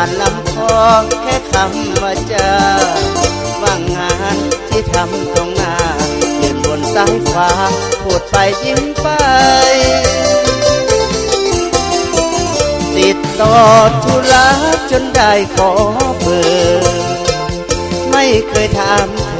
านลำพอแค่คำว่าเจอว่างงานที่ทำตรงหน้าเดินบนสายฟ้าพูดไปยิ้มไป ติดต่อธุระจนได้ขอเบอร์ ไม่เคยถามเธอ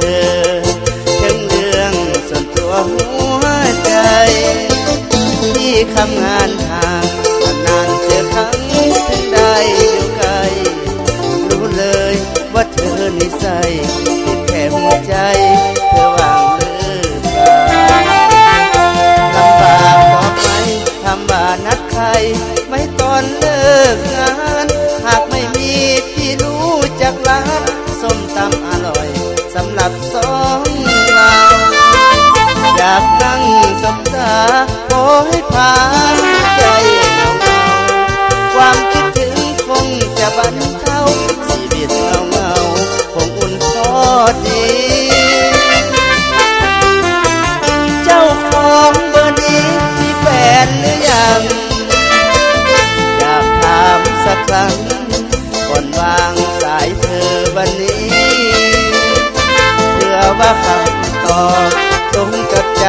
ครั้งก่อนวางสายเธอวันนี้ เพื่อว่าคำตอบตรงกับใจ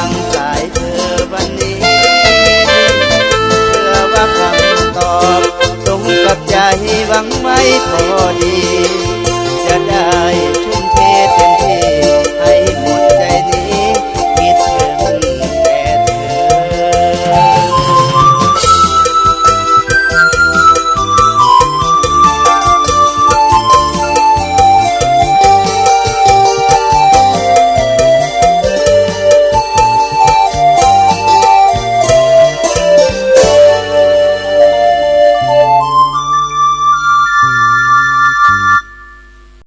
ฟังสายเธอวันนี้เพื่อว่าคำตอบตรงกับใจหวังไว้พอดี จะได้ทุ่มเท